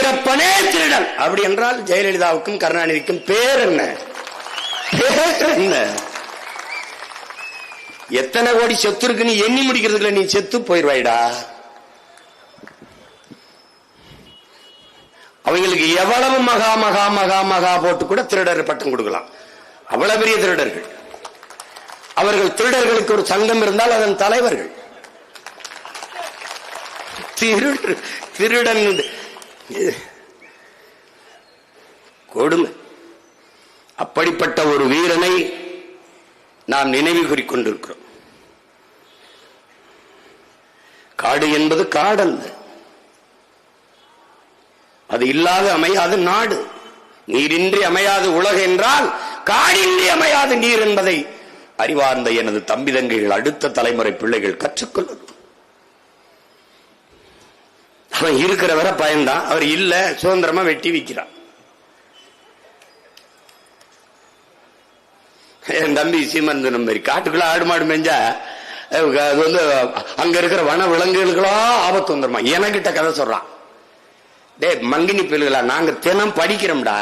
வீரப்பனே திருடன் அப்படி என்றால் ஜெயலலிதாவுக்கும் கருணாநிதிக்கும் பேர் என்ன? பேர் என்ன? எத்தனை கோடி சொத்து இருக்குன்னு எண்ணி முடிக்கிறதுக்குள்ள நீ செத்து போயிருவாய்டா அவங்களுக்கு எவ்வளவு மகா மகா மகா மகா போட்டு கூட திருடர் பட்டம் கொடுக்கலாம். அவ்வளவு பெரிய திருடர்கள். அவர்கள் திருடர்களுக்கு ஒரு சங்கம் இருந்தால் அதன் தலைவர்கள். திருடு திருடன் கொடுமை. அப்படிப்பட்ட ஒரு வீரனை நாம் நினைவு கூறிக்கொண்டிருக்கிறோம். காடு என்பது காடல்ல. அது இல்லாத அமையாது நாடு. நீரின்றி அமையாது உலகு என்றால் காடின்றி அமையாது நீர் என்பதை அறிவார்ந்த எனது தம்பி தங்கைகள் அடுத்த தலைமுறை பிள்ளைகள் கற்றுக்கொள்ளணும் அவன் இருக்கிற வரை பயந்தான். அவர் இல்ல சுதந்திரமா வெட்டி விற்கிறான் என் தம்பி சீமன் மாதிரி காட்டுக்குள்ள ஆடு மாடு மேஞ்சா அது வந்து அங்க இருக்கிற வன விலங்குகளுக்கெல்லாம் ஆபத்து வந்துருமா? எனக்கிட்ட கதை சொல்றான். டேய் மங்கினி பிள்ளைகளா நாங்க தினம் படிக்கிறோம்டா.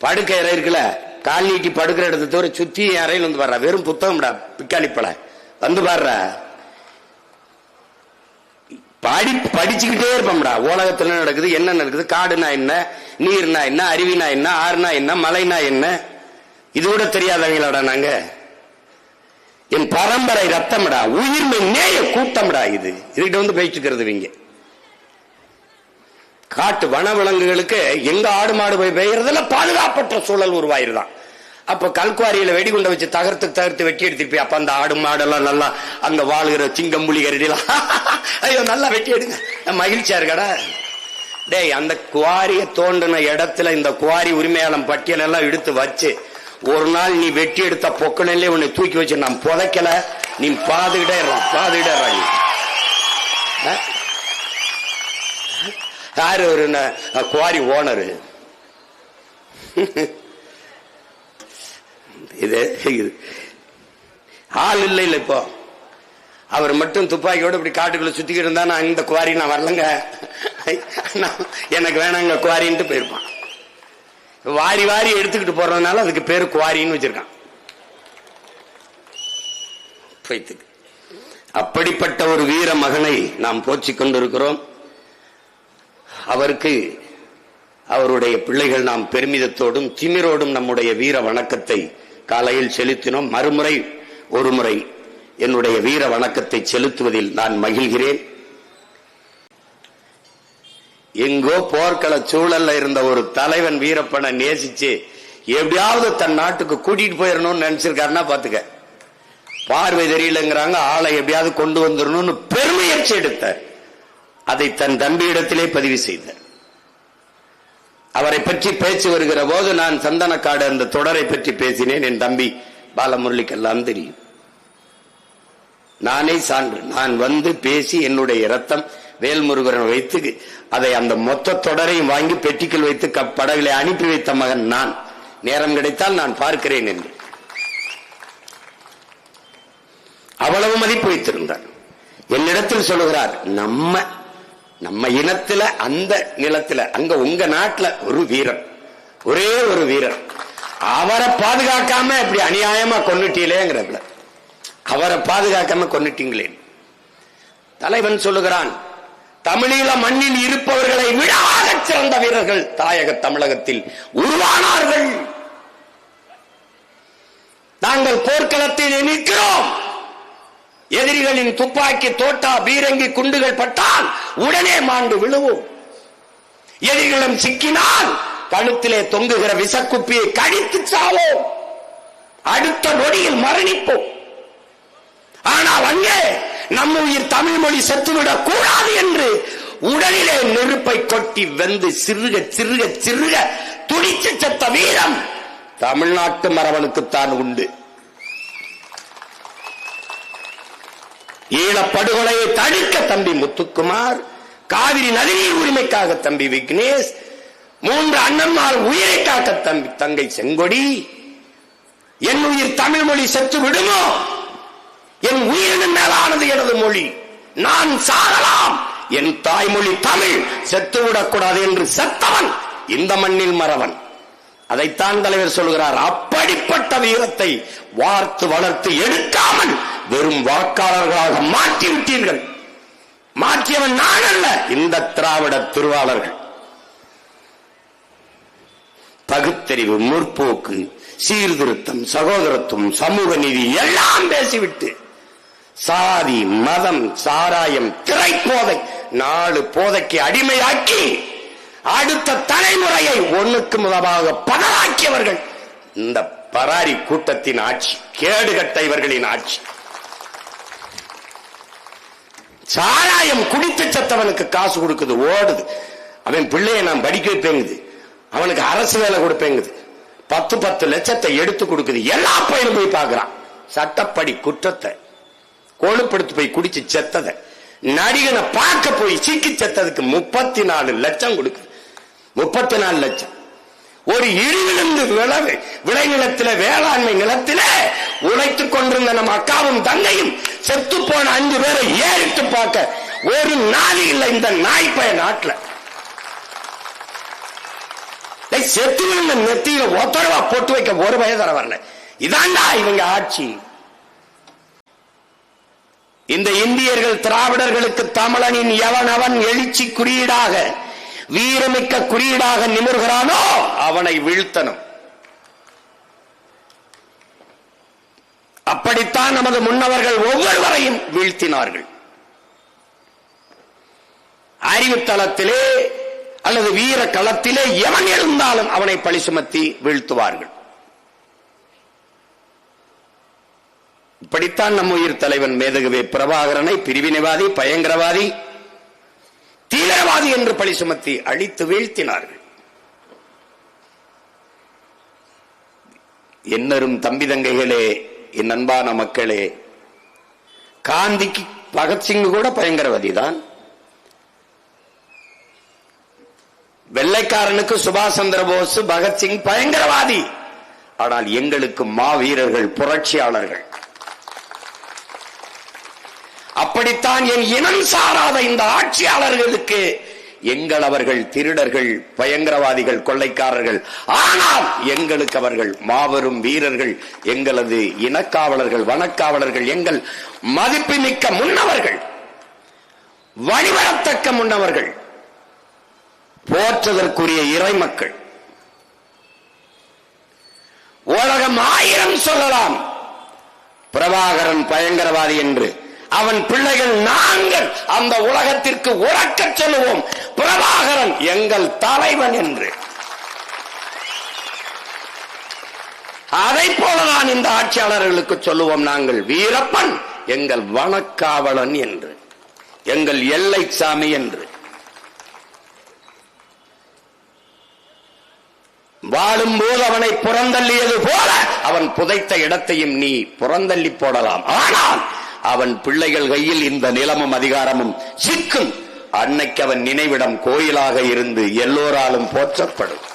படுக்கை அறை இருக்குல்ல கால் நீட்டி படுக்கிற இடத்த தவிர சுத்தி அறையில் வந்து பாடுறா வெறும் புத்தகம்டா பிக்காளிப்பழ வந்து பாடுற. படி படிச்சுக்கிட்டே இருப்போம்டா. உலகத்துல என்ன நடக்குது? என்ன நடக்குது? காடுனா என்ன? நீர்னா என்ன? அருவினா என்ன? ஆறுனா என்ன? மலைனா என்ன? இது கூட தெரியாதவங்களாடா நாங்க. என் பரம்பரை ரத்தம்டா. உயிர்மை நேய கூட்டம்டா இது. இதுகிட்ட வந்து பேசிக்கிறது இவங்க. காட்டு வன விலங்குகளுக்கு எங்க ஆடு மாடு போய் பெய்யறதுல பாதுகாப்பற்ற சூழல் உருவாயிருதான். அப்ப கல்குவாரியில வெடிகுண்டை வச்சு தகர்த்து தகர்த்து வெட்டி எடுத்துட்டு போய் அப்ப அந்த ஆடு மாடெல்லாம் நல்லா அங்க வாழ்கிற சிங்கம் புலி கரடிலாம் ஐயோ நல்லா வெட்டி எடுங்க. மகிழ்ச்சியா இருக்கடா. டேய் அந்த குவாரிய தோண்டின இடத்துல இந்த குவாரி உரிமையாளம் பட்டியல் எல்லாம் எடுத்து வச்சு ஒரு நாள் நீ வெட்டி எடுத்த பொக்கணிலே உன்னை தூக்கி வச்சு நான் புதைக்கல. நீ பாதுகிட்டே பாதுகிட்டே நீ. ஆ? யாரு ஒரு குவாரி ஓனரு? இது இது. ஆள் இல்லை இல்ல இப்போ. அவர் மட்டும் துப்பாக்கியோட இப்படி காட்டுக்குள்ள சுத்திக்கிட்டு இருந்தா நான் இந்த குவாரி நான் வரலங்க. எனக்கு வேணாங்க குவாரின்ட்டு போயிருப்பான். வாரி வாரி எடுத்துக்கிட்டு போறதுனால அதுக்கு பேரு குவாரின்னு வச்சிருக்கான். அப்படிப்பட்ட ஒரு வீர மகனை நாம் போற்றிக் கொண்டிருக்கிறோம். அவருக்கு அவருடைய பிள்ளைகள் நாம் பெருமிதத்தோடும் திமிரோடும் நம்முடைய வீர வணக்கத்தை காலையில் செலுத்தினோம். மறுமுறை ஒரு முறை என்னுடைய வீர வணக்கத்தை செலுத்துவதில் நான் மகிழ்கிறேன். எங்கோ போர்க்கள சூழல்ல இருந்த ஒரு தலைவன் வீரப்பனை நேசிச்சு எப்படியாவது தன் நாட்டுக்கு கூட்டிட்டு போயிடணும்னு நினைச்சிருக்காருன்னா பாத்துக்க. பார்வை தெரியலங்கிறாங்க ஆளை எப்படியாவது கொண்டு வந்துடணும்னு பெருமுயற்சி எடுத்தார். அதை தன் தம்பியிடத்திலே பதிவு செய்தார். அவரை பற்றி பேச்சு வருகிற போது நான் சந்தனக்காடு அந்த தொடரை பற்றி பேசினேன். என் தம்பி பாலமுரளிக்கெல்லாம் தெரியும். நானே சான்று. நான் வந்து பேசி என்னுடைய ரத்தம் வேல்முருகனை வைத்து அதை அந்த மொத்த தொடரையும் வாங்கி பெட்டிக்குள் வைத்து கப் அனுப்பி வைத்த மகன் நான். நேரம் கிடைத்தால் நான் பார்க்கிறேன் என்று. அவ்வளவு மதிப்பு வைத்திருந்தார். என்னிடத்தில் சொல்லுகிறார் நம்ம நம்ம இனத்துல அந்த நிலத்துல அங்க உங்க நாட்டுல ஒரு வீரன். ஒரே ஒரு வீரர் அவரை பாதுகாக்காம இப்படி அநியாயமா கொன்னுட்டீங்களேங்கிறதுல. அவரை பாதுகாக்காம கொண்டுட்டீங்களே தலைவன் சொல்லுகிறான் தமிழீழ மண்ணில் இருப்பவர்களை விட சிறந்த வீரர்கள் தாயக தமிழகத்தில் உருவானார்கள். நாங்கள் போர்க்களத்தில் நிற்கிறோம். எதிரிகளின் துப்பாக்கி தோட்டா பீரங்கி குண்டுகள் பட்டால் உடனே மாண்டு விழுவோம். எதிரிகளும் சிக்கினால் கழுத்திலே தொங்குகிற விசக்குப்பியை கடித்து சாவோம். அடுத்த நொடியில் மரணிப்போம். ஆனால் அங்கே நம் உயிர் தமிழ் மொழி செத்துவிடக் கூடாது என்று உடலிலே நெருப்பை கொட்டி வெந்து சிறுக சிறுக சிறுக துடிச்சு செத்த வீரம் தமிழ்நாட்டு மரபனுக்குத்தான் உண்டு. ஈழப்படுகொலையை தடுக்க தம்பி முத்துக்குமார் காவிரி நதிநீர் உரிமைக்காக தம்பி விக்னேஷ் மூன்று அண்ணன்மார் உயிரை காக்க தம்பி தங்கை செங்கொடி என் உயிர் தமிழ் மொழி செத்து விடுமோ? என் உயிரின் மேலானது எனது மொழி. நான் சாகலாம். என் தாய்மொழி தமிழ் செத்துவிடக்கூடாது என்று செத்தவன் இந்த மண்ணில் மறவன். அதைத்தான் தலைவர் சொல்கிறார். அப்படிப்பட்ட வீரத்தை வார்த்து வளர்த்து எடுக்காமல் வெறும் வாக்காளர்களாக மாற்றி விட்டீர்கள் மாற்றியவன் நான் அல்ல இந்த திராவிட திருவாளர்கள். பகுத்தறிவு முற்போக்கு சீர்திருத்தம் சகோதரத்துவம் சமூக நீதி எல்லாம் பேசிவிட்டு சாதி மதம் சாராயம் திரைப்போதை நாலு போதைக்கு அடிமையாக்கி அடுத்த தலைமுறையை ஒண்ணுக்கு முதலாக பதறாக்கியவர்கள் இந்த பராரி கூட்டத்தின் ஆட்சி கேடுகட்ட இவர்களின் ஆட்சி. சாராயம் குடித்து செத்தவனுக்கு காசு கொடுக்குது ஓடுது. அவன் பிள்ளைய நான் படிக்க வைப்பேங்குது. அவனுக்கு அரசு வேலை கொடுப்பேங்குது. பத்து பத்து லட்சத்தை எடுத்து கொடுக்குது. எல்லா பையனும் போய் பார்க்கிறான். சட்டப்படி குற்றத்தை கோழுப்படுத்து போய் குடிச்சு செத்ததை நடிகனை பார்க்க போய் சீக்கி செத்ததுக்கு முப்பத்தி நாலு லட்சம் கொடுக்குது. முப்பத்தி நாலு லட்சம். ஒரு இருந்து விளவு விளைநிலத்தில வேளாண்மை நிலத்தில உழைத்துக் கொண்டிருந்த நம்ம அக்காவும் தங்கையும் செத்து போன அஞ்சு பேரை ஏறிட்டு பார்க்க ஒரு நாளி இல்லை இந்த நாய்ப்பய நாட்டுல. செத்து விழுந்த நெத்தியில ஒத்தரவா போட்டு வைக்க ஒரு வயதர வரல. இதாண்டா இவங்க ஆட்சி. இந்த இந்தியர்கள் திராவிடர்களுக்கு தமிழனின் எவன் அவன் எழுச்சி குறியீடாக வீரமிக்க குறியீடாக நிமிர்கிறானோ அவனை வீழ்த்தனும் தான் நமது முன்னவர்கள் ஒவ்வொருவரையும் வீழ்த்தினார்கள். அறிவுத்தளத்திலே அல்லது வீர களத்திலே எவன் எழுந்தாலும் அவனை பழி சுமத்தி வீழ்த்துவார்கள். இப்படித்தான் நம் உயிர் தலைவன் மேதகுவே பிரபாகரனை பிரிவினைவாதி பயங்கரவாதி தீவிரவாதி என்று பழி சுமத்தி அழித்து வீழ்த்தினார்கள். என்னரும் தம்பி தங்கைகளே என் அன்பான மக்களே காந்திக்கு பகத்சிங் கூட பயங்கரவாதி தான் வெள்ளைக்காரனுக்கு சுபாஷ் சந்திர போஸ் பகத்சிங் பயங்கரவாதி. ஆனால் எங்களுக்கு மாவீரர்கள் புரட்சியாளர்கள். அப்படித்தான் என் இனம் சாராத இந்த ஆட்சியாளர்களுக்கு எங்கள் அவர்கள் திருடர்கள் பயங்கரவாதிகள் கொள்ளைக்காரர்கள். ஆனால் எங்களுக்கு அவர்கள் மாபெரும் வீரர்கள் எங்களது இனக்காவலர்கள் வனக்காவலர்கள் எங்கள் மதிப்புமிக்க முன்னவர்கள் வழிபடத்தக்க முன்னவர்கள் போற்றதற்குரிய இறைமக்கள் உலகம் ஆயிரம் சொல்லலாம். பிரபாகரன் பயங்கரவாதி என்று. அவன் பிள்ளைகள் நாங்கள் அந்த உலகத்திற்கு உறக்கச் சொல்லுவோம். பிரபாகரன் எங்கள் தலைவன் என்று. அதை போலதான் இந்த ஆட்சியாளர்களுக்கு சொல்லுவோம் நாங்கள். வீரப்பன் எங்கள் வனக்காவலன் என்று. எங்கள் எல்லை சாமி என்று. வாழும்போது அவனை புறந்தள்ளியது போல அவன் புதைத்த இடத்தையும் நீ புறந்தள்ளி போடலாம். ஆனால் அவன் பிள்ளைகள் கையில் இந்த நிலமும் அதிகாரமும் சிக்கும். அன்னைக்கு அவன் நினைவிடம் கோயிலாக இருந்து எல்லோராலும் போற்றப்படும்.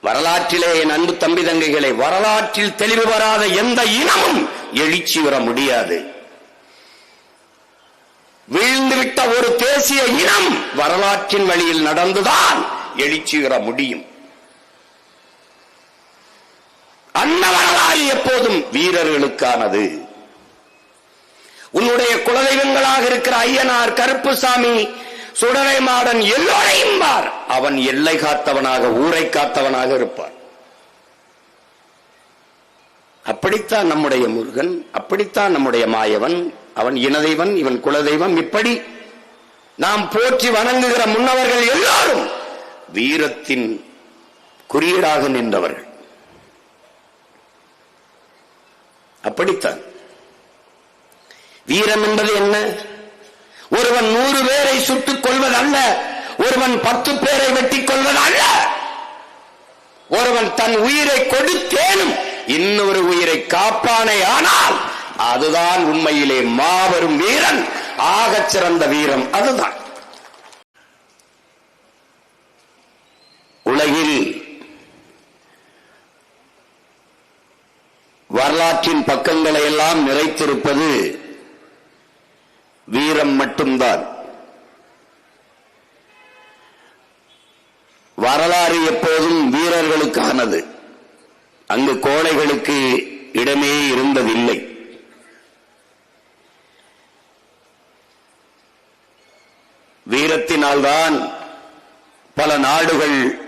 வரலாற்றிலே என் அன்பு தம்பி தங்கைகளை வரலாற்றில் தெளிவு வராத எந்த இனமும் எழுச்சி வர முடியாது. வீழ்ந்துவிட்ட ஒரு தேசிய இனம் வரலாற்றின் வழியில் நடந்துதான் எழுச்சி வர முடியும். அன்ன வரலாறு எப்போதும் வீரர்களுக்கானது. உன்னுடைய குலதெய்வங்களாக இருக்கிற ஐயனார் கருப்புசாமி சுடரை மாடன் எல்லோரையும் பார். அவன் எல்லை காத்தவனாக ஊரை காத்தவனாக இருப்பார் அப்படித்தான் நம்முடைய முருகன் அப்படித்தான் நம்முடைய மாயவன் அவன் இனதெய்வன் இவன் குலதெய்வம் இப்படி நாம் போற்றி வணங்குகிற முன்னவர்கள் எல்லாரும் வீரத்தின் குறியீடாக நின்றவர்கள். அப்படித்தான். வீரம் என்பது என்ன? ஒருவன் நூறு பேரை சுட்டுக் கொள்வதல்ல ஒருவன் பத்து பேரை வெட்டிக் கொள்வதல்ல. ஒருவன் தன் உயிரை கொடுத்தேனும் இன்னொரு உயிரை காப்பானே ஆனால் அதுதான் உண்மையிலே மாபெரும் வீரன். ஆகச் சிறந்த வீரம் அதுதான். உலகில் வரலாற்றின் பக்கங்களை எல்லாம் நிறைத்திருப்பது வீரம் மட்டும்தான். வரலாறு எப்போதும் வீரர்களுக்கானது. அங்கு கோழைகளுக்கு இடமே இருந்ததில்லை. வீரத்தினால்தான் பல நாடுகள்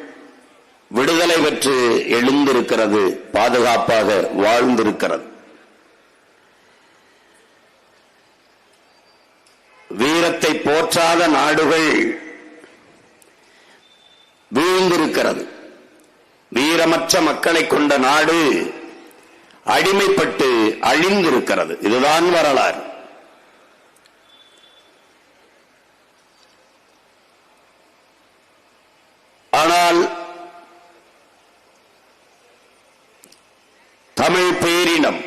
விடுதலை பெற்று எழுந்திருக்கிறது பாதுகாப்பாக வாழ்ந்திருக்கிறது. வீரத்தை போற்றாத நாடுகள் வீழ்ந்திருக்கிறது. வீரமற்ற மக்களை கொண்ட நாடு அடிமைப்பட்டு அழிந்திருக்கிறது. இதுதான் வரலாறு. ஆனால் தமிழ் பேரினம்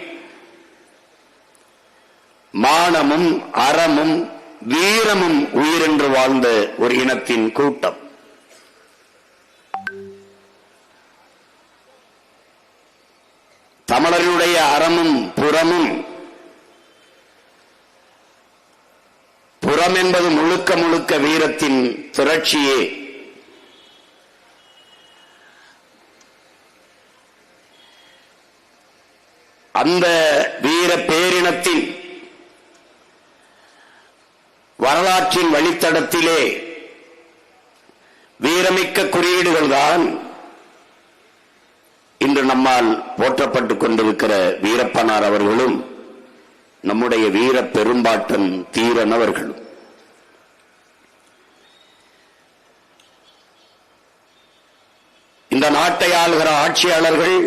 மானமும் அறமும் வீரமும் உயிரென்று வாழ்ந்த ஒரு இனத்தின் கூட்டம். தமிழர்களுடைய அறமும் புறமும் புறம் என்பது முழுக்க முழுக்க வீரத்தின் திரட்சியே அந்த வீர பேரினத்தின் வரலாற்றின் வழித்தடத்திலே வீரமிக்க குறியீடுகள் தான் இன்று நம்மால் போற்றப்பட்டுக் கொண்டிருக்கிற வீரப்பனார் அவர்களும் நம்முடைய வீர பெரும்பாட்டன் தீரன் அவர்களும். இந்த நாட்டை ஆளுகிற ஆட்சியாளர்கள்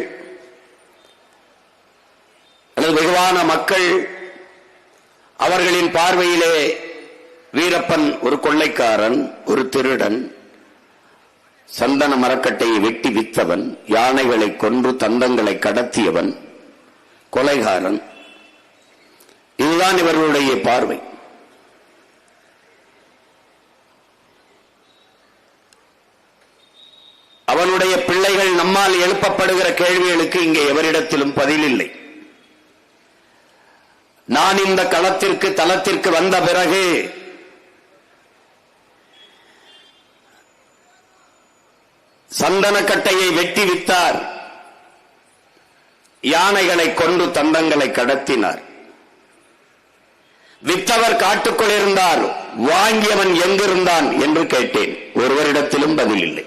அல்லது வெகுவான மக்கள் அவர்களின் பார்வையிலே வீரப்பன் ஒரு கொள்ளைக்காரன் ஒரு திருடன். சந்தன மரக்கட்டையை வெட்டி வித்தவன் யானைகளை கொன்று தந்தங்களை கடத்தியவன் கொலைகாரன். இதுதான் இவர்களுடைய பார்வை. அவனுடைய பிள்ளைகள் நம்மால் எழுப்பப்படுகிற கேள்விகளுக்கு இங்கே எவரிடத்திலும் பதில் இல்லை நான் இந்த களத்திற்கு தளத்திற்கு வந்த பிறகு சந்தனக்கட்டையை வெட்டி வித்தார் யானைகளை கொண்டு தந்தங்களை கடத்தினார். வித்தவர் காட்டுக்குள் இருந்தால் வாங்கியவன் எங்கிருந்தான் என்று கேட்டேன். ஒருவரிடத்திலும் பதில் இல்லை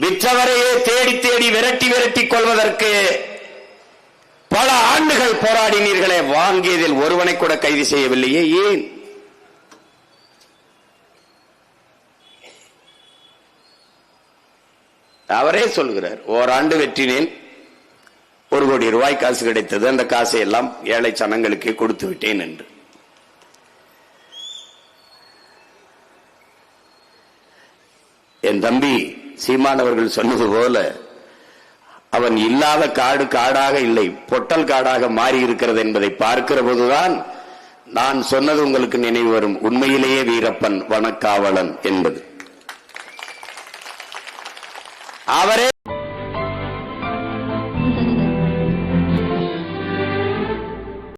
விற்றவரையே தேடி தேடி விரட்டி விரட்டி கொள்வதற்கு பல ஆண்டுகள் போராடினீர்களே. வாங்கியதில் ஒருவனை கூட கைது செய்யவில்லையே. ஏன்? அவரே சொல்கிறார் ஓராண்டு வெற்றினேன் ஒரு கோடி ரூபாய் காசு கிடைத்தது அந்த காசை எல்லாம் ஏழை சனங்களுக்கு கொடுத்து விட்டேன் என்று. என் தம்பி சீமானவர்கள் சொன்னது போல அவன் இல்லாத காடு காடாக இல்லை பொட்டல் காடாக மாறி இருக்கிறது என்பதை பார்க்கிற போதுதான் நான் சொன்னது உங்களுக்கு நினைவு வரும். உண்மையிலேயே வீரப்பன் வனக்காவலன் என்பது. அவரே